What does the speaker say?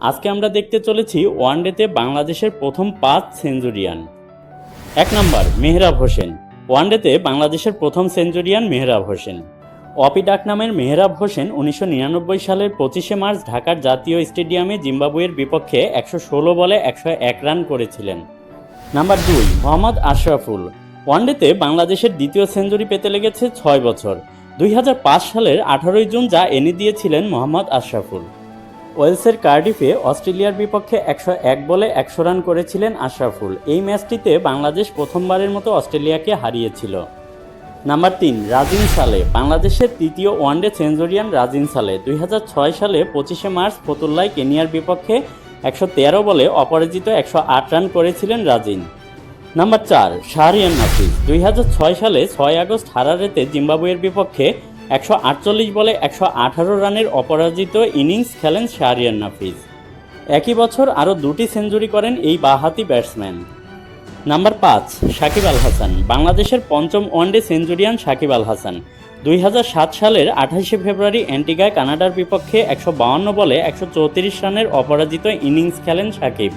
আজকে আমরা দেখতে চলেছি ওয়ানডেতে বাংলাদেশের প্রথম পাঁচ সেঞ্চুরিয়ান। এক নম্বর, মেহরাব হোসেন। ওয়ানডেতে বাংলাদেশের প্রথম সেঞ্চুরিয়ান মেহরাব হোসেন। অপি ডাক নামের মেহরাব হোসেন উনিশশো নিরানব্বই সালের পঁচিশে মার্চ ঢাকার জাতীয় স্টেডিয়ামে জিম্বাবুয়ের বিপক্ষে একশো ষোলো বলে একশো এক রান করেছিলেন। নাম্বার দুই, মোহাম্মদ আশরাফুল। ওয়ানডেতে বাংলাদেশের দ্বিতীয় সেঞ্চুরি পেতে লেগেছে ছয় বছর। দুই হাজার পাঁচ সালের আঠারোই জুন যা এনে দিয়েছিলেন মোহাম্মদ আশরাফুল। ওয়েলসের কার্ডিফে অস্ট্রেলিয়ার বিপক্ষে একশো এক বলে একশো রান করেছিলেন আশরাফুল। এই ম্যাচটিতে বাংলাদেশ প্রথমবারের মতো অস্ট্রেলিয়াকে হারিয়েছিল। নাম্বার তিন, রাজিন সালে। বাংলাদেশের তৃতীয় ওয়ানডে সেঞ্চুরিয়ান রাজিন সালে। দুই ছয় সালে পঁচিশে মার্চ ফতুল্লায় কেনিয়ার বিপক্ষে একশো তেরো বলে অপরাজিত একশো আট রান করেছিলেন রাজিন। নাম্বার চার শাহরিয়ান নাফিজ দুই সালে ছয় আগস্ট হারারেতে জিম্বাবুয়ের বিপক্ষে একশো আটচল্লিশ বলে একশো আঠারো রানের অপরাজিত ইনিংস খেলেন শাহরিয়ান নাফিজ একই বছর আরও দুটি সেঞ্চুরি করেন এই বাহাতি ব্যাটসম্যান। নাম্বার পাঁচ, সাকিব আল হাসান। বাংলাদেশের পঞ্চম one day centurion Shakib Al Hasan. দুই হাজার সাত সালের আঠাশে ফেব্রুয়ারি অ্যান্টিগায় কানাডার বিপক্ষে একশো বলে একশো চৌত্রিশ রানের অপরাজিত ইনিংস খেলেন সাকিব।